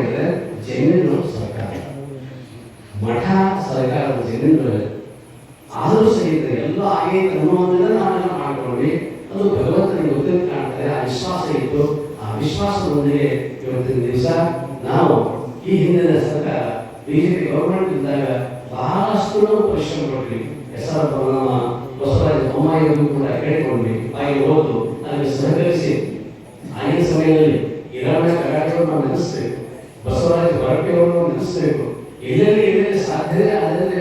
ಹೇಳಿದ್ರೆ ಜಮೀನು ಸರ್ಕಾರ. ಮಠ ಸರ್ಕಾರದ ಜಮೀನುಗಳು ಆದರೂ ಸಹಿತ ಎಲ್ಲ ಆಗೈತೆ ಅನ್ನೋದನ್ನ ನಾವೆಲ್ಲ ಮಾಡ್ಕೊಂಡ್ವಿ ಅದು ಭಗವಂತನಿಗೆ ಗೊತ್ತಿನ ಕಾಣ್ತದೆ, ಆ ವಿಶ್ವಾಸ ಇತ್ತು. ಆ ವಿಶ್ವಾಸದೊಂದಿಗೆ ಇವತ್ತಿನ ದಿವಸ ನಾವು ಈ ಹಿಂದಿನ ಸರ್ಕಾರ ಬಿಜೆಪಿ ಗೌರ್ಮೆಂಟ್ ಇದ್ದಾಗ ಬಹಳಷ್ಟು ನಾವು ಪರಿಶ್ರಮ ಪಟ್ವಿ ಎಸ್ ಆರ್ ನಮ್ಮ ಕೂಡ ಕೇಳಿಕೊಂಡ್ವಿ ಹಾಗೆ ಹೋದು ನನಗೆ ಸಹಕರಿಸಿ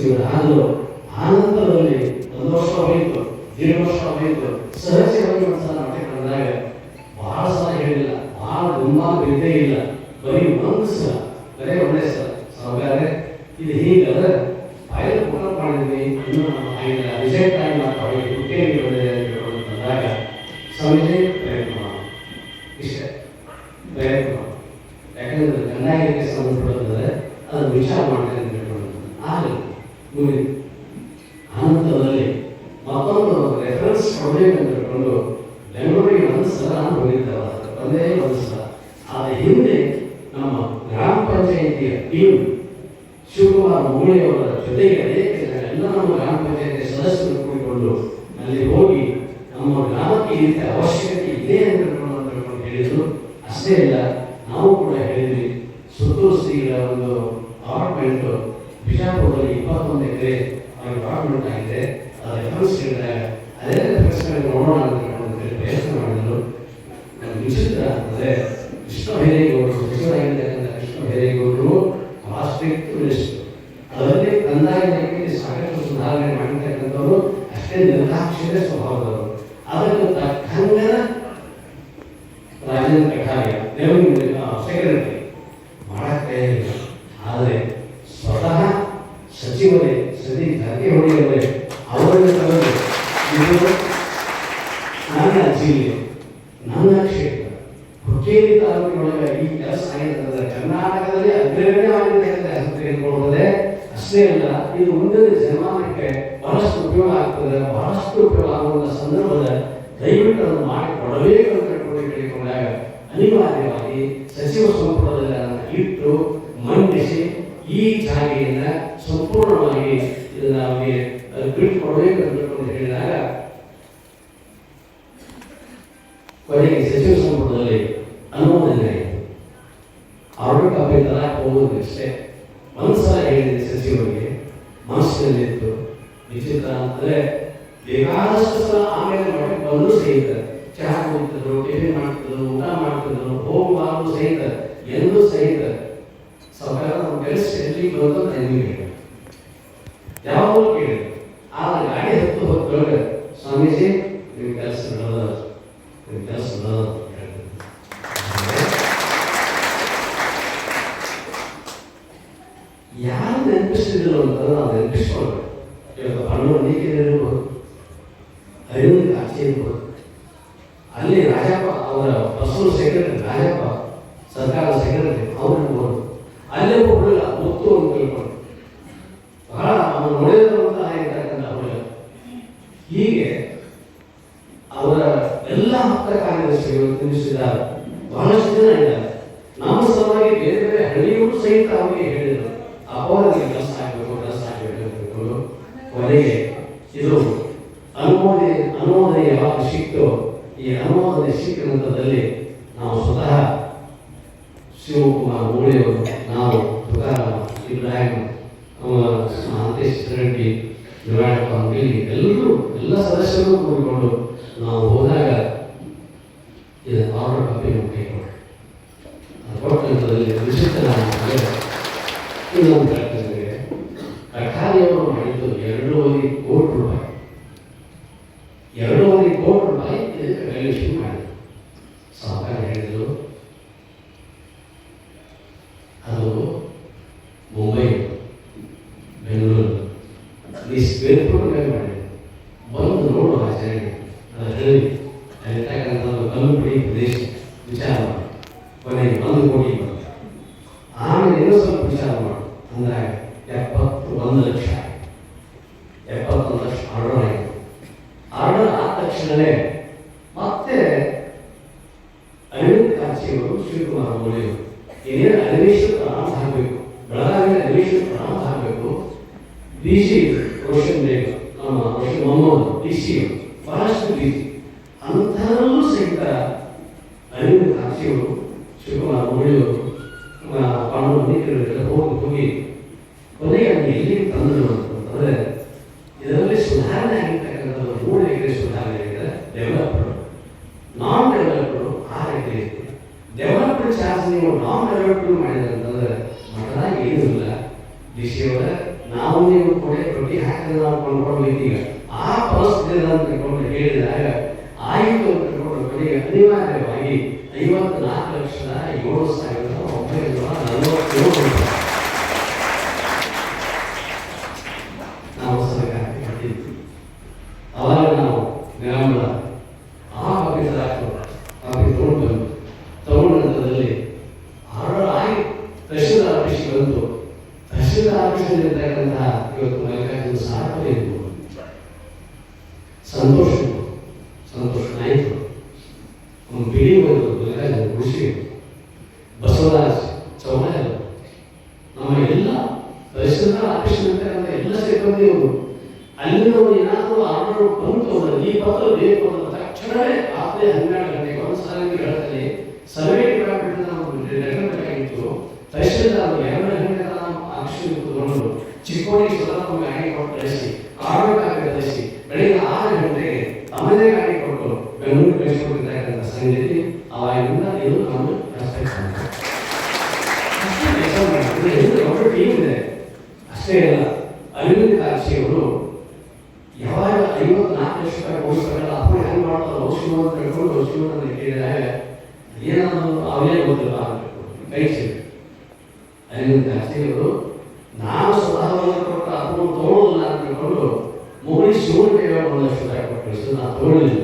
ಸಚಿವರಾದರು ಆ ನಂತರದಲ್ಲಿ ಒಂದು ವರ್ಷ ಹೋಯಿತು ಎರಡು ವರ್ಷ ಹೋಯಿತು ಸಹಜವಾಗಿ ಒಂದು ಸಲ ಮಠಕ್ಕೆ ಬಂದಾಗ ಬಹಳ ಸಲ ಹೇಳಿಲ್ಲ, ಬಹಳ ತುಂಬಾ ಬಿದ್ದೇ ಇಲ್ಲ. ಬರೀ ಒಂದು ಸಲ, ಬರೇ ಒಂದೇ ಸಲ. ಸಾವುಗಾರೆ ಇದು ಹೀಗದ ಫೈಲ್ ಪುಟ ಮಾಡಿದ್ವಿ, ಇನ್ನೂ ನಮ್ಮ ಆಗಿಲ್ಲ ರಿಜೆಕ್ಟ್ ಆಗಿ ನಾವು ಅವರಿಗೆ ಹುಟ್ಟೇರಿ ಬಂದಿದೆ ಸ್ವಾಮೀಜಿ just ಅದರಲ್ಲಿ ಕಂದಾಯ ಇಲಾಖೆಯಲ್ಲಿ ಸಾಕಷ್ಟು ಸುಧಾರಣೆ ಮಾಡಿರ್ತಕ್ಕಂಥವ್ರು ಅಷ್ಟೇ ನಿರ್ದಾಕ್ಷಿಣ್ಯ ಸ್ವಭಾವದವರು. ಅದಕ್ಕೆ ತಕ್ಕಂಗ ರಾಜೇಂದ್ರ ಕಠಾರಿಯ ರೆವಿನ್ಯೂ ಸೆಕ್ರೆಟರಿ. ಮಾಡಕ್ಕೆ ಆದರೆ ಸ್ವತಃ ಸಚಿವರೇ ಸದಿ ಜಾರಕಿಹೊಳಿ ಅವರೇ ಅವರನ್ನು ತಗೊಂಡು ಇದು ನನ್ನ ಜಿಲ್ಲೆ ನನ್ನ ಕ್ಷೇತ್ರ. ಹುಕ್ಕೇರಿ ತಾಲೂಕಿನೊಳಗೆ ಈ ಕೆಲಸ ಆಗಿರ್ತದೆ ಕರ್ನಾಟಕದಲ್ಲಿ ಅಗ್ರಗಣ್ಯವಾಗಿರ್ತಕ್ಕಂಥ ಹೆಸರು ತೆಗೆದುಕೊಳ್ಳುವುದೇ ಅಷ್ಟೇ ಅಲ್ಲ, ಇದು ಮುಂದಿನ ಜಮಾನಕ್ಕೆ ಬಹಳಷ್ಟು ಉಪಯೋಗ ಆಗ್ತದೆ, ಬಹಳಷ್ಟು ಉಪಯೋಗ ಆಗುವಂಥ ಸಂದರ್ಭದಲ್ಲಿ ದಯವಿಟ್ಟು ಅದನ್ನು ಮಾಡಿ ಕೊಡಬೇಕು ಅಂತ ಕೇಳಿಕೊಂಡಾಗ ಅನಿವಾರ್ಯವಾಗಿ ಸಚಿವ ಸಂಪುಟದಲ್ಲಿ ಅದನ್ನು ಇಟ್ಟು ಮಂಡಿಸಿ ಈ ಜಾಗೆಯನ್ನ ಸಂಪೂರ್ಣವಾಗಿ ನಮಗೆ ಬಿಟ್ಟು ಕೊಡಬೇಕು ಅಂತ ಹೇಳಿದಾಗ ಕೊನೆಗೆ ಸಚಿವ ಸಂಪುಟದಲ್ಲಿ ಅನುಮೋದನೆ ಆರೋಗ್ಯ ತರಕ್ಕೆ ಹೋಗೋದು ಅಷ್ಟೇ. ಒಂದ್ಸಲ ಹೇಳಿದೆ ಸಚಿವರಿಗೆ, ಮನಸ್ಸಿನಲ್ಲಿತ್ತು. ವಿಚಿತ್ರ ಅಂದರೆ ಬೇಕಾದಷ್ಟು ಸಲ ಆಮೇಲೆ ಮಾಡಿ ಬಂದು ಸಹಿತ ಚಹಾ ಕುಡಿತಿದ್ರು, ಟಿಫಿನ್ ಮಾಡ್ತಿದ್ರು, ಊಟ ಮಾಡ್ತಿದ್ರು, ಹೋಗುವಾಗಲೂ ಸಹಿತ ಎಲ್ಲೂ ಸಹಿತ ಸರ್ಕಾರ ನಮ್ಮ ಕೆಲಸ ಎಲ್ಲಿ ಬಂದು ನನಗೆ ಹೇಳಿ. ಯಾವಾಗಲೂ ಕೇಳಿ? ಆದ್ರೆ ಗಾಡಿ ಹತ್ತು ಹೊತ್ತೊಳಗೆ ಸ್ವಾಮೀಜಿ ನಿಮ್ಮ ಕೆಲಸ ನಡೆದ ಕೆಲಸ ನಡೆದ ಅಂತ ಹೇಳಿದ್ರು. ಯಾರು ನೆನಪಿಸಿದ್ರು ನಾವು ಇವತ್ತು ಆಚೆ ಅಲ್ಲಿ ರಾಜಪ್ಪ ಅವರ ಬಸವನ ಸೆಕ್ರೆಟರಿ ರಾಜಪ್ಪ ಸರ್ಕಾರ ಸೆಕ್ರೆಟರಿ ಅವ್ರು ಇರ್ಬೋದು ಅಲ್ಲೇ ಹುಡುಗ ಮುತ್ತು ಬಹಳ ಆಗಿರ್ತಕ್ಕಂಥ ಹೀಗೆ ಅವರ ಎಲ್ಲ ಹತ್ತ ಕಾರ್ಯದರ್ಶಿಗಳು ತಿಳಿಸಿದ್ದಾರೆ ಬಹಳಷ್ಟು ಜನ ಇದ್ದಾರೆ ನಮ್ಮ ಸಲುವಾಗಿ ಬೇರೆ ಬೇರೆ ಹಳ್ಳಿಯವರು ಸಹಿತ ಅವರಿಗೆ ಹೇಳಿದರು ಅಪವಾದಕ್ಕೆ ಕೊನೆಗೆ ಇದು ಅನುಮೋದನೆ ಅನುಮೋದನೆ ಯಾವಾಗ ಸಿಕ್ತು. ಈ ಅನುಮೋದನೆ ಸಿಕ್ಕ ನಾವು ಸ್ವತಃ ಶಿವಕುಮಾರ್ ಮೂಳೆಯವರು ನಾವು ಇಬ್ರಾಹಿಂ ಮಹಂತೇಶ್ ರೆಡ್ಡಿ ನಿವಾಳಪ್ಪ ಅಂಗಡಿ ಎಲ್ಲರೂ, ಎಲ್ಲ ಸದಸ್ಯರು ಕೂಡಿಕೊಂಡು ನಾವು ಹೋದಾಗ ಇದು ಆರ್ಡರ್ ಕಾಪಿ ನಾವು ಕೈಗೊಂಡು ಕೊಟ್ಟಂತದಲ್ಲಿ ವಿಶಿಷ್ಟ ನಾವು ಇನ್ನೊಂದು ಹೇಳ್ತಿದ್ದೇವೆ ಕಠಾರಿಯವರು ಮಾಡಿದ್ದು ಎರಡೂವರೆ ಕೋಟಿ ರೂಪಾಯಿ ಎರಡೂವರೆ ಕೋಟಿ ರೂಪಾಯಿ ಇದಕ್ಕೆ ವ್ಯಾಲ್ಯೂಷನ್ ಮಾಡಿದ್ರು ಸಾವುಕಾರ ಹೇಳಿದ್ರು ಅದು ಮುಂಬೈ ಬೆಂಗಳೂರು ಈ ಸ್ಪೇರ್ಪುರ್ ಮಾಡಿ ಬಂದು ನೋಡು ಆಚರಣೆ ಅದು ಹೇಳಿ. ಅಲ್ಲಿರ್ತಕ್ಕಂಥ ಕಲ್ಲು ಪುಡಿ ಪ್ರದೇಶ ವಿಚಾರ ಮಾಡಿ. ಕೊನೆಗೆ ಒಂದು ಕೋಟಿ ಬಂತು ಆಮೇಲೆ ಇನ್ನೂ ಸ್ವಲ್ಪ ವಿಚಾರ ಮಾಡು. ಅಂದಾಗ, ಎಪ್ಪತ್ತು ಒಂದು ಲಕ್ಷ. ಎಪ್ಪತ್ತೊಂದು ಲಕ್ಷ ಆರ್ಡರ್ ಆಯಿತು ಆರ್ಡರ್ ಆದ ತಕ್ಷಣವೇ ಮತ್ತೆ ಅರವಿಂದ ಕಾಚಿಯವರು ಶಿವಕುಮಾರ್ ಅವಳಿಯವರು ಏನೇನು ಅನಿವೇಶ ಪ್ರಾಣ ಆಗಬೇಕು ಬೆಳಗಾವಿಯ ಅನಿವೇಶ ಪ್ರಾಣ ಆಗಬೇಕು ಡಿ ರೋಷನ್ ಬೇಗ ನಮ್ಮ ರೋಷನ್ ಮೊಹಮ್ಮದ್ ಡಿ ಸಿ ಬಹಳಷ್ಟು ಡಿ ಸಿ ಅಂಥವರಲ್ಲೂ ಸಹಿತ ಅರವಿಂದ್ ಕಾಚಿಯವರು ಶಿವಕುಮಾರ್ ಅವಳಿಯವರು ಪಾಂಡವ ನೀತಿಗಳಿಗೆಲ್ಲ ಹೋಗಿ ಹೋಗಿ ಕೊನೆಗೆ ಅದನ್ನು ಎಲ್ಲಿಗೆ ತಂದರು ಅಂತಂದರೆ ಇದರಲ್ಲಿ ಸುಧಾರಣೆ ಆಗಿರ್ತಕ್ಕಂಥದ್ದು ಮೂರು ಎಕರೆ ಸುಧಾರಣೆ ಆಗಿದೆ ಡೆವಲಪ್ಡ್ ನಾನ್ ಡೆವಲಪ್ಡ್ ಆರು ಎಕರೆ ಇದೆ ಡೆವಲಪ್ಡ್ ಚಾರ್ಜ್ ನೀವು ಡೆವಲಪ್ಡ್ ಮಾಡಿದ್ರೆ ಮಠದಾಗ ಏನೂ ಇಲ್ಲ ಡಿ ಸಿ ಅವರ ನಾವು ನೀವು ಕೊಡೆ ಪ್ರತಿ ಹಾಕಿದ್ರೆ ನಾವು ಕೊಂಡ್ಕೊಳ್ಬೇಕು ಈಗ ಆ ಪರಿಸ್ಥಿತಿ ಅಂತ ಕೊಂಡು ಹೇಳಿದಾಗ ಆಯಿತು ಅಂತ ಕೊಂಡು ಕೊನೆಗೆ ಅನಿವಾರ್ಯವಾಗಿ ಐವತ್ನಾಲ್ಕು ಲಕ್ಷದ ಏಳು ಸಾವಿರದ ಒಂಬೈನೂರ ನಲವತ್ತೇಳು ರೂಪಾಯಿ ನಾವು ಸರ್ಕಾರಕ್ಕೆ ಕಟ್ಟಿದ್ವಿ ಅವಾಗ ನಾವು ಗ್ರಾಮದ ಆ ಆಫೀಸರ್ ಹಾಕಿದ್ರು ಆಫೀಸ್ ತಗೊಂಡು ಬಂದು ತಗೊಂಡ ನಂತರದಲ್ಲಿ ಆರ್ಡರ್ ಆಗಿ ತಹಶೀಲ್ದಾರ್ ಆಫೀಸ್ಗೆ ಬಂತು ತಹಶೀಲ್ದಾರ್ ಆಫೀಸಲ್ಲಿ ಇರ್ತಕ್ಕಂತಹ ಇವತ್ತು ಮಲ್ಲಿಕಾರ್ಜುನ ಸಾರ್ಪಡೆ ಇರ್ಬೋದು ಸಂತೋಷ್ ಇರ್ಬೋದು ಸಂತೋಷ್ ನಾಯ್ಕರು ಒಂದು ಬಿಡಿ ಒಂದು ಮಲ್ಲಿಕಾರ್ಜುನ ಕೃಷಿ ಬಸವರಾಜ್ ಚೌಹಾಣ್ ನಮ್ಮ ಎಲ್ಲ ತಹಶೀಲ್ದಾರ್ ಆಫೀಸ್ ಇರ್ತಕ್ಕಂಥ ಎಲ್ಲ ಸಿಬ್ಬಂದಿಯವರು ಅಲ್ಲಿನವರು ಏನಾದರೂ ಆರ್ಡರ್ ಬಂತು ಅಂದ್ರೆ ಈ ಪತ್ರ ಬೇಕು ಅನ್ನೋ ತಕ್ಷಣವೇ ರಾತ್ರಿ ಹನ್ನೆರಡು ಗಂಟೆಗೆ, ಒಂದು ಸಲ ಹೇಳ್ತಾರೆ ಸರ್ವೆ ಡಿಪಾರ್ಟ್ಮೆಂಟ್ ನಾವು ಬೇಕಾಗಿತ್ತು ತಹಶೀಲ್ದಾರ್ ಎರಡು ಗಂಟೆ ನಾವು ಆಕ್ಷನ್ ತಗೊಂಡು ಚಿಕ್ಕೋಡಿ ಸ್ವತಃ ಗಾಡಿ ಕೊಟ್ಟು ಕಳಿಸಿ, ಕಾರ್ಮಿಕ ಕಳಿಸಿ, ಬೆಳಿಗ್ಗೆ ಆರು ಗಂಟೆಗೆ ತಮ್ಮದೇ ಗಾಡಿ ಕೊಟ್ಟು ಬೆಂಗಳೂರು ಕಳಿಸಿಕೊಟ್ಟಿರ್ತಕ್ಕಂಥ ಸಂಗತಿ ಅವಾಗಿಂದ ಇದು ನಾನು ಅಷ್ಟೇ ದೊಡ್ಡ ಅಷ್ಟೇ ಅಲ್ಲ ಅರವಿಂದ್ ಕಾಶಿಯವರು ಯಾವಾಗ ಐವತ್ನಾಲ್ಕು ಲಕ್ಷ ರೂಪಾಯಿ ಕೊಡಿಸ್ತಾರಲ್ಲ ಅಪ್ಪ ಹೆಂಗ್ ಮಾಡ್ತಾರೆ ಔಷಧಿ ಅಂತ ಕೇಳಿದಾಗ ಏನಾದ್ರು ಅವರೇ ಗೊತ್ತಿಲ್ಲ ಕೈ ಸಿಗ ಅರವಿಂದ್ ಅವರು ನಾನು ಸ್ವತಃ ಕೊಟ್ಟ ಕೊಟ್ಟು ತಗೊಳ್ಳೋದಿಲ್ಲ ಅಂತ ಹೇಳ್ಕೊಂಡು ಮುಗುಳಿ ಶಿವನಿಗೆ ಕೈಯಾಗ ಒಂದು ಲಕ್ಷ ರೂಪಾಯಿ ಕೊಟ್ಟು ನಾನು ತಗೊಳ್ಳಿಲ್ಲ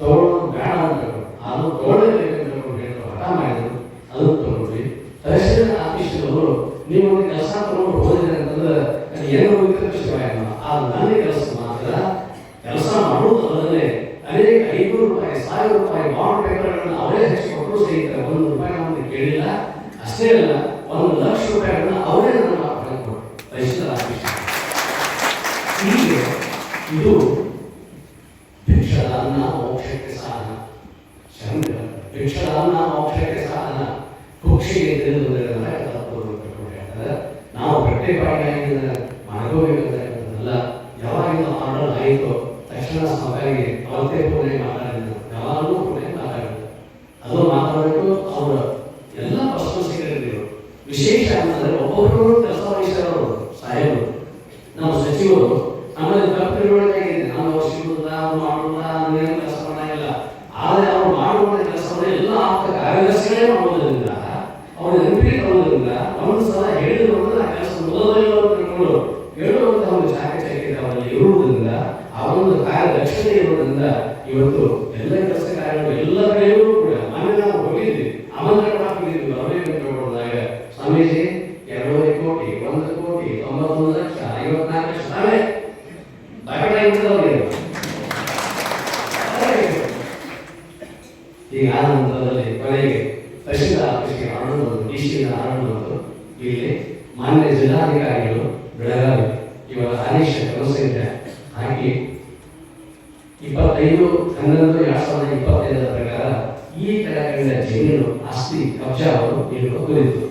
ತಗೊಳ್ಳೋದು ಬೇಡ ಅಂತ ಅದು ತಗೊಳ್ಳಬೇಕು ಅಂತ ಹೇಳ್ಕೊಂಡು ಹೇಳಿದ್ರು, ಹಠ ಮಾಡಿದ್ರು, ಅದನ್ನು ತಗೊಂಡ್ರಿ ತಹಸೀಲ್ ಆಫೀಸ್ನವರು ನೀವು ಕೆಲಸ ತಗೊಂಡು ಹೋದ್ರೆ ಅಂತಂದ್ರೆ ಏನು ಏನು ವಿಕೃಷ್ಟವಾಗಲ್ಲ ಆ ನನ್ನ ಕೆಲಸ ಕೆಲಸ ಮಾಡುವುದಲ್ಲದೆ ಅನೇಕ ಐನೂರು ರೂಪಾಯಿ, ಸಾವಿರ ರೂಪಾಯಿ ಬಾಂಡ್ ಪೇಪರ್ಗಳನ್ನು ಅವರೇ ಹಚ್ಚಿಕೊಟ್ಟರು ಸಹಿತ ಒಂದು ರೂಪಾಯಿ ನಮ್ಮನ್ನು ಕೇಳಿಲ್ಲ. ಅಷ್ಟೇ ಅಲ್ಲ, ಒಂದು ಲಕ್ಷ ರೂಪಾಯಿಗಳನ್ನು ಅವರೇ ಕೊಟ್ಟರು. ತಹಶೀಲ್ದಾರ್ ಆಫೀಸ್ ಹೀಗೆ ಇದು ಭಿಕ್ಷದಾನ ಮೋಕ್ಷಕ್ಕೆ ಸಾಧನ. ಶಂಕರ ಭಿಕ್ಷದಾನ ಮೋಕ್ಷಕ್ಕೆ ಸಾಧನ. ಕುಕ್ಷಿಗೆ ತಿಳಿದು ಹೇಳ್ತಾರೆ. ನಾವು ಬಾಯಿಗೆ ಮಾಡ್ಕೋಬೇಕಂತಲ್ಲ ಯಾವಾಗಿಂದ ಆರ್ಡರ್ ಆಯಿತು ತಕ್ಷಣ ಅವರಿಗೆ ಅವತ್ತೇ ಪೂಜೆ ಮಾತಾಡಿದ್ರು, ಯಾವಾಗಲೂ ಪೂಜೆ ಮಾತಾಡಿದ್ರು. ಅದು ಮಾತಾಡಬೇಕು, ಅವರ ಎಲ್ಲ ಪರ್ಸನಲ್ ಸೆಕ್ರೆಟರಿಗಳು. ವಿಶೇಷ ಅಂತಂದ್ರೆ ಒಬ್ಬೊಬ್ಬರು ಕೆಲಸ ವಹಿಸಿರೋರು ಸಾಹೇಬರು. ನಮ್ಮ ಸಚಿವರು ಆಮೇಲೆ ಕಪ್ಪುಗಳಾಗಿದೆ ನಾವು ಸಿಗುವುದ ಅವ್ರು ಮಾಡುವುದ ಏನು ಕೆಲಸ ಮಾಡಂಗಿಲ್ಲ. ಆದರೆ ಅವ್ರು ಮಾಡುವಂತ ಕೆಲಸವನ್ನು ಎಲ್ಲ ಆಪ್ತ ಕಾರ್ಯದರ್ಶಿಗಳೇ ಮಾಡುವುದರಿಂದ, ಅವರು ಎಂಪಿ ತಗೊಳ್ಳೋದ್ರಿಂದ ಅವರು ಸಹ ಹೇಳಿದ್ರು ಅಂದ್ರೆ ಆ ಕೆಲಸ ಮೊದಲೇ ತಿಳ್ಕೊಂಡು ಹೇಳುವಂತ ಒಂದು ಚಾಕಚಕ್ಯತೆ ಅವರಲ್ಲಿ ಇರುವುದರಿಂದ, ಆ ಒಂದು ಕಾರ್ಯದಕ್ಷತೆ ಇರುವುದರಿಂದ ಇವತ್ತು ಎಲ್ಲ ಕೆಲಸ ಕಾರ್ಯಗಳು ಎಲ್ಲ ಕೂಡ ಆಮೇಲೆ ನಾವು ಹೋಗಿದ್ವಿ ಆಮಂತ್ರಣ ಅವರೇ ಹೋದಾಗ ಸ್ವಾಮೀಜಿ, ಎರಡೂವರೆ ಕೋಟಿ, ಒಂದು ಕೋಟಿ, ತೊಂಬತ್ತೊಂದು ಲಕ್ಷ, ಐವತ್ನಾಲ್ಕು ಲಕ್ಷ ನಾವೇ ಬಾಕಟಾಗಿರ್ತವ್ರಿಗೆ ಈಗ ಆ ಕೊನೆಗೆ ತಹಶೀಲ್ದಾರ್ ಆಫೀಸ್ಗೆ ಆರ್ಡರ್ ಬಂತು ಇಲ್ಲಿ ಮಾನ್ಯ ಜಿಲ್ಲಾಧಿಕಾರಿಗಳು ಬೆಳಗಾವಿ. ಇವರ ಆದೇಶ ಇದೆ. ಹಾಗೆ ಇಪ್ಪತ್ತೈದು ಹನ್ನೊಂದು ಎರಡ್ ಸಾವಿರದ ಇಪ್ಪತ್ತೈದರ ಪ್ರಕಾರ ಈ ಕೆಳಕಂಡ ಜಮೀನು ಆಸ್ತಿ ಕಬ್ಜಾ ಅವರು ಹಿಡಿದುಕೊಂಡಿತ್ತು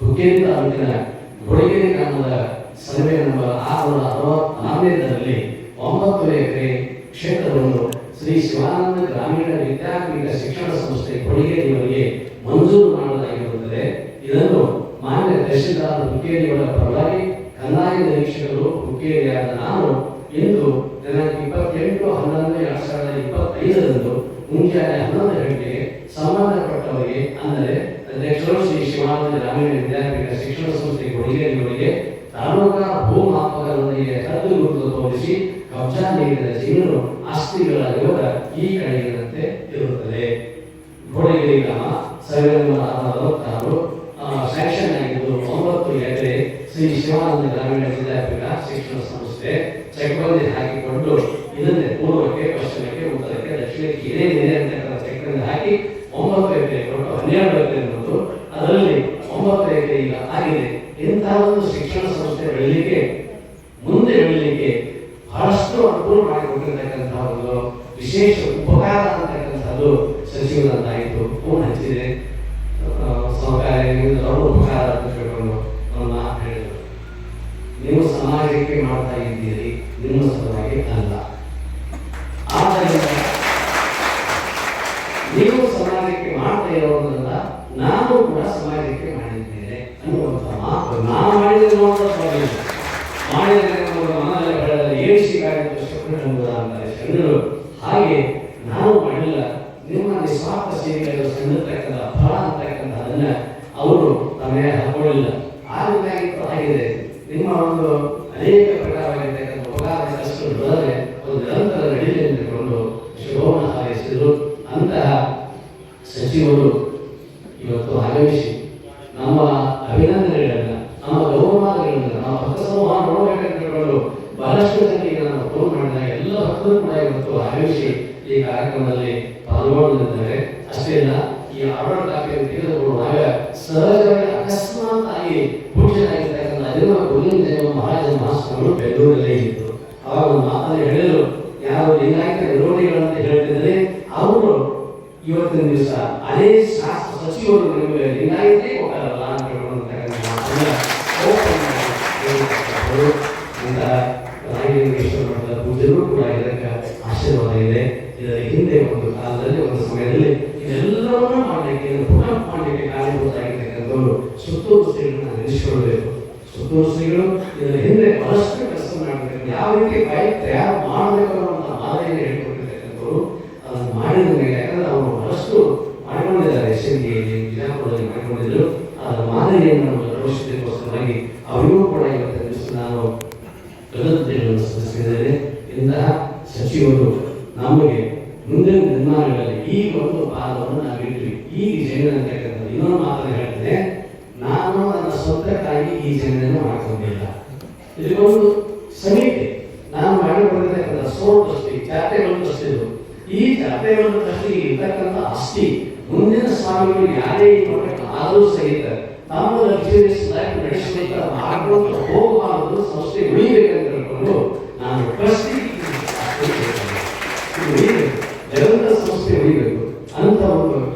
ಹುಕ್ಕೇರಿ ತಾಲೂಕಿನ ಗುಡಗೇರಿ ಗ್ರಾಮದ ಸರ್ವೆ ನಂಬರ್ ಆರುನೂರ ಅರವತ್ತಾರನೇದರಲ್ಲಿ ಒಂಬತ್ತು ಎಕರೆ ಕ್ಷೇತ್ರವನ್ನು ಶ್ರೀ ಶಿವಾನಂದ ಗ್ರಾಮೀಣ ವಿದ್ಯಾರ್ಥಿಗಳ ಶಿಕ್ಷಣ ಸಂಸ್ಥೆ ಕೊಡಗೇರಿಯವರಿಗೆ ಮಂಜೂರು ಮಾಡಲಾಗಿರುತ್ತದೆ. ಇದನ್ನು ಮಾನ್ಯ ತಹಶೀಲ್ದಾರ್ ಹುಕ್ಕೇರಿಯವರ ಪರವಾಗಿ ಕಂದಾಯ ನಿರೀಕ್ಷಕರು ಹುಕ್ಕೇರಿಯಾದ ನಾನು ಇಂದು ದಿನಾಂಕ ಇಪ್ಪತ್ತೆಂಟು, ಹನ್ನೊಂದು, ಎರಡ್ ಸಾವಿರದ ಇಪ್ಪತ್ತೈದರಂದು ಮುಂಜಾನೆ ಹನ್ನೊಂದು ಗಂಟೆಗೆ ಸಂಬಂಧಪಟ್ಟವರಿಗೆ ಅಂದರೆ ಅಧ್ಯಕ್ಷರು ಶ್ರೀ ಶಿವಾನಂದ ಗ್ರಾಮೀಣ ವಿದ್ಯಾರ್ಥಿಗಳ ಶಿಕ್ಷಣ ಸಂಸ್ಥೆ ಕೊಡುಗೆಯವರಿಗೆ ತಾಲೂಕಾ ಭೂ ಮಾಪಕರೊಂದಿಗೆ ಕದ್ದು ಗುರುತು ತೋರಿಸಿ ಕಬ್ಜಾ ನೀಡಿದ ಜಮೀನು ಆಸ್ತಿಗಳ ವಿವರ ಈ ಕೆಳಗಿನಂತೆ ಇರುತ್ತದೆ. ಗೋಡೆಗಿರಿ ಗ್ರಾಮ ಸಾವಿರದ ನೂರ ಅರವತ್ತಾರು ಶ್ರೀ ಶಿವಾನಂದ ಗ್ರಾಮೀಣ ವಿದ್ಯಾಪೀಠ ಶಿಕ್ಷಣ ಸಂಸ್ಥೆ ಚಕ್ರವರ್ತಿ ಹಾಕಿಕೊಂಡು ಇದನ್ನೇ ಪೂರ್ವಕ್ಕೆ, ಪಶ್ಚಿಮಕ್ಕೆ, ಉತ್ತರಕ್ಕೆ, ದಕ್ಷಿಣಕ್ಕೆ ಏನೇನಿದೆ ಅಂತಕ್ಕಂಥ ಚೆಕ್ಬಂದಿ ಹಾಕಿ ಒಂಬತ್ತು ಎಕರೆ ಕೊಟ್ಟು ಹನ್ನೆರಡು ಅನ್ನೋದು ಅದರಲ್ಲಿ ಒಂಬತ್ತು ಎಕರೆ ಈಗ ಆಗಿದೆ. ಇಂತಹ ಒಂದು ಶಿಕ್ಷಣ ಸಂಸ್ಥೆ ಬೆಳಲಿಕ್ಕೆ, ಮುಂದೆ ಬೆಳಲಿಕ್ಕೆ ಬಹಳಷ್ಟು ಅನುಕೂಲ ಮಾಡಿಕೊಟ್ಟಿರ್ತಕ್ಕಂತಹ ಒಂದು ವಿಶೇಷ ಉಪಕಾರ ಅಂತಕ್ಕಂಥದ್ದು ಸಚಿವರಂತಾಯಿತು ಶರಣರು ಹಾಗೆ ನಾವು ಮಾಡಿಲ್ಲ. ನಿಮ್ಮ ನಿಸ್ವಾರ್ಥ ಸೇವೆಗಳು ಸಂದಿರ್ತಕ್ಕಂಥ ಫಲ ಅಂತಕ್ಕಂಥ ಅದನ್ನ ಅವರು ತಮ್ಮ ಹಾಕೊಳ್ಳಿಲ್ಲ. ಆದ್ರಿಂದಾಗಿ ಆಗಿದೆ. ನಿಮ್ಮ ಒಂದು ಅನೇಕ ಪ್ರಕಾರವಾಗಿರ್ತಕ್ಕಂಥ ಉಪಕಾರ ಬೆಳೆದರೆ ಒಂದು ನಿರಂತರ ನಡೀಲಿ ಎಂದುಕೊಂಡು ಅಂತಹ ಸಚಿವರು ಇವತ್ತು ಆಗಮಿಸಿ ನಮ್ಮ ಅಭಿನಂದನೆಗಳನ್ನು, ನಮ್ಮ ಗೌರವಾದಗಳನ್ನ ನಮ್ಮ ಭಕ್ತ ಸಮೂಹ ನೋಡಬೇಕಂತ ಬಹಳಷ್ಟು ಎಲ್ಲ ಭಕ್ತರು ಕೂಡ ಇವತ್ತು ಆಗಮಿಸಿ ಈ ಕಾರ್ಯಕ್ರಮದಲ್ಲಿ ಪಾಲ್ಗೊಂಡಿದ್ದಾರೆ ಅಷ್ಟೇ ಅಲ್ಲ, ಈ ಆರ್ಡರ್ ಕಾಪಿಯನ್ನು ತೆಗೆದುಕೊಳ್ಳುವಾಗ ಸಹಜವಾಗಿ ಅಕಸ್ಮಾತ್ ಆಗಿ ಪೂಜ್ಯರಾಗಿರ್ತಕ್ಕಂಥ ಜನ್ಮ ಮಹಾರಾಜ ಮಹಾಸ್ವಾಮಿಗಳು ಇದ್ದರು ಅವಾಗ ಒಂದು ಮಾತನ್ನು ಹೇಳಿದರು ಯಾರು ಲಿಂಗಾಯತ ವಿರೋಧಿಗಳಂತ ಹೇಳ್ತಿದ್ರೆ ಅವರು ಇವತ್ತಿನ ದಿವಸ ಅದೇ ಶಾಸ್ತ್ರ ಸಚಿವರು ನಿಮಗೆ ಲಿಂಗಾಯತೇ ಕೊಟ್ಟಾರಲ್ಲ ಅಂತ ಹೇಳ್ಕೊಂಡಂತಕ್ಕಂಥ ಮಾತನ್ನ. ಇಂತಹ ಅದರ ಮಾದರಿಯನ್ನು ಅವರಿಗೂ ಕೂಡ ಇವತ್ತಿನ ದಿವಸ ನಾನು ಕೃತಜ್ಞತೆಗಳನ್ನು ಸಲ್ಲಿಸಿದ್ದೇನೆ. ಇಂತಹ ಸಚಿವರು ನಮಗೆ ಮುಂದಿನ ದಿನಮಾನಗಳಲ್ಲಿ ಈ ಒಂದು ಪಾದವನ್ನು ನಾವು ಇಟ್ವಿ ಈ ಜನ ಅಂತಕ್ಕಂಥದ್ದು ಇನ್ನೊಂದು ಮಾತನ್ನು ಹೇಳ್ತೇನೆ. ನಾನು ನನ್ನ ಸ್ವಂತಕ್ಕಾಗಿ ಈ ಜನರನ್ನು ಮಾಡ್ಕೊಂಡಿಲ್ಲ. ಇದಕ್ಕೊಂದು ಸಮಿತಿ ನಾನು ಮಾಡಿಕೊಂಡಿರ್ತಕ್ಕಂಥ ಸೋರ್ ಟ್ರಸ್ಟಿ ಜಾತ್ರೆಗಳನ್ನು ಟ್ರಸ್ಟಿದು ಈ ಜಾತ್ರೆಗಳನ್ನು ಟ್ರಸ್ಟಿಗೆ ಇರ್ತಕ್ಕಂಥ ಆಸ್ತಿ ಮುಂದಿನ ಸ್ವಾಮಿಗಳು ಯಾರೇ ಮಠಕ್ಕೆ ಆದರೂ ಸಹಿತ ತಮ್ಮ ಲಕ್ಸುರಿಯಸ್ ಲೈಫ್ ನಡೆಸಲಿಕ್ಕೆ ಮಾಡ್ಕೊಂಡು ಹೋಗಬಾರದು ಸಂಸ್ಥೆ ಉಳಿಬೇಕಂತ ಹೇಳ್ಕೊಂಡು ನಾನು ಉಳಿಬೇಕು. ನಿರಂತರ ಸಂಸ್ಥೆ ಉಳಿಬೇಕು. ಅಂತ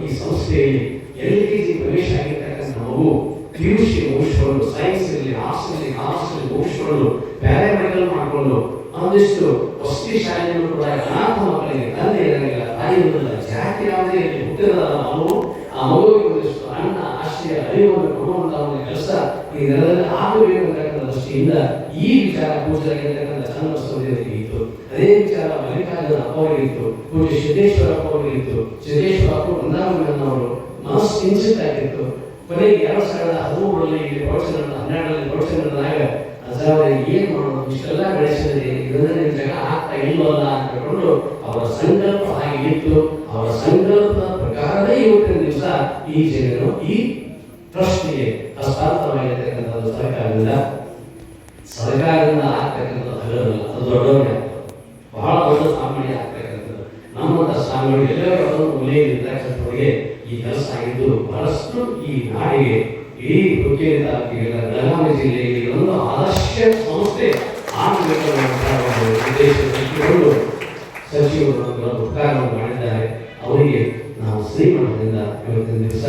ಈ ಸಂಸ್ಥೆಯಲ್ಲಿ ಎಲ್ ಕೆ ಜಿ ಪ್ರವೇಶ ಆಗಿರ್ತಕ್ಕಂಥ ಮಗು ಪಿ ಯು ಸಿ ಮುಗಿಸ್ಕೊಂಡು ಸೈನ್ಸ್ ಇರಲಿ ಆರ್ಟ್ಸ್ ಇರಲಿ ಕಾಮರ್ಸ್ ಇರಲಿ ಮುಗಿಸ್ಕೊಂಡು ಪ್ಯಾರಾಮೆಡಿಕಲ್ ಮಾಡಿಕೊಂಡು ಒಂದಿಷ್ಟು ವಸತಿ ಶಾಲೆಯನ್ನು ಕೂಡ ಅನಾಥ ಮಕ್ಕಳಿಗೆ ತಂದೆ ಇರಲಿಲ್ಲ, ತಾಯಿ ಇರಲಿಲ್ಲ, ಜಾತಿ ಯಾವುದೇ ಇರಲಿ ಹುಟ್ಟಿದ ಮಗು, ಆ ಮಗುವಿಗೆ ಒಂದಿಷ್ಟು ಅರಿವನ್ನು ಕೊಡುವಂತಹ ಒಂದು ಕೆಲಸ ಈ ನೆಲದಲ್ಲಿ ಆಗಬೇಕು ಅಂತಕ್ಕಂಥ ದೃಷ್ಟಿಯಿಂದ ಈ ವಿಚಾರ ಪೂಜೆಯಾಗಿರ್ತಕ್ಕಂಥ ಚನ್ನಬಸವದೇವರಿಗೆ ಇತ್ತು. ಅದೇ ವಿಚಾರ ಮಲ್ಲಿಕಾರ್ಜುನ ಅಪ್ಪ ಅವರಿಗೆ ಇತ್ತು ಪೂಜೆ ಸಿದ್ದೇಶ್ವರ ಅಪ್ಪ ಅವರಿಗೆ ಇತ್ತು. ಸಿದ್ದೇಶ್ವರ ಅಪ್ಪ ಬೃಂದಾವನವರು ಮನಸ್ಸು ಕಿಂಚಿತ್ ಆಗಿತ್ತು. ಕೊನೆಗೆ ಎರಡು ಸಾವಿರದ ಹದಿಮೂರರಲ್ಲಿ ಇಲ್ಲಿ ಪ್ರವಚನ ಹನ್ನೆರಡರಲ್ಲಿ ಪ್ರವಚನದಾಗ ಅಜಾವರಿಗೆ ಏನ್ ಮಾಡೋದು, ಇಷ್ಟೆಲ್ಲ ಬೆಳೆಸಿದರೆ ಇದನ್ನೇ ಜಗ ಆಗ್ತಾ ಇಲ್ವಲ್ಲ ಅಂತ ಹೇಳ್ಕೊಂಡು ಅವರ ಸಂಕಲ್ಪ ಹಾಗೆ ಇತ್ತು. ಅವರ ಸಂಕಲ್ಪದ ಪ್ರಕಾರವೇ ಇವತ್ತಿನ ದಿವಸ ಈ ಜನರು ಈ ಟ್ರಸ್ಟ್ಗೆ ಹಸ್ತಾಂತರವಾಗಿರ್ತಕ್ಕಂಥದ್ದು ಸರ್ಕಾರದಿಂದ ಸರ್ಕಾರದಿಂದ ಆಗ್ತಕ್ಕಂಥದ್ದು ಹಗರಲ್ಲ ಅದು ದೊಡ್ಡವರೇ ಬಹಳ ದೊಡ್ಡ ಸಾಮಾನ್ಯ ಆಗ್ತಕ್ಕಂಥದ್ದು ನಮ್ಮಂಥ ಸ್ವಾಮಿಗಳು ಎಲ್ಲರೂ ಅದನ್ನು ಉಲ್ಲೇಖಿರ್ತಕ್ಕಂಥವ್ರಿಗೆ ಈ ಕೆಲಸ ಆಗಿದ್ದು ಬಹಳಷ್ಟು ಈ ನಾಡಿಗೆ ಇಡೀ ಹುಕ್ಕೇರಿ ತಾಲೂಕಿಗೆ ಜಿಲ್ಲೆಯಲ್ಲಿ ಒಂದು ಆದರ್ಶ ಸಂಸ್ಥೆ ಆಗಬೇಕು ಅನ್ನುವಂಥ ಒಂದು ಉದ್ದೇಶವನ್ನು ಸಚಿವರು ಉಪಕಾರವನ್ನು ಮಾಡಿದ್ದಾರೆ. ಅವರಿಗೆ ನಾವು ಶ್ರೀಮಠದಿಂದ ಇವತ್ತಿನ ದಿವಸ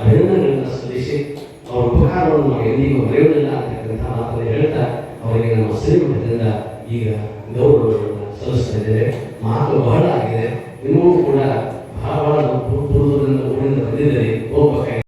ಅಭಿನಂದನೆಗಳನ್ನು ಸಲ್ಲಿಸಿ ಅವರ ಉಪಕಾರವನ್ನು ನಾವು ಎಂದಿಗೂ ಮರೆಯುವುದಿಲ್ಲ ಅಂತಕ್ಕಂಥ ಮಾತನ್ನು ಹೇಳ್ತಾ ಅವರಿಗೆ ನಮ್ಮ ಶ್ರೀಮಠದಿಂದ ಈಗ ಗೌರವವನ್ನು ಸಲ್ಲಿಸ್ತಾ ಇದ್ದೇವೆ. ಮಾತು ಬಹಳ ಆಗಿದೆ. ಇನ್ನೂ ಕೂಡ ಬಹಳ ಬಹಳ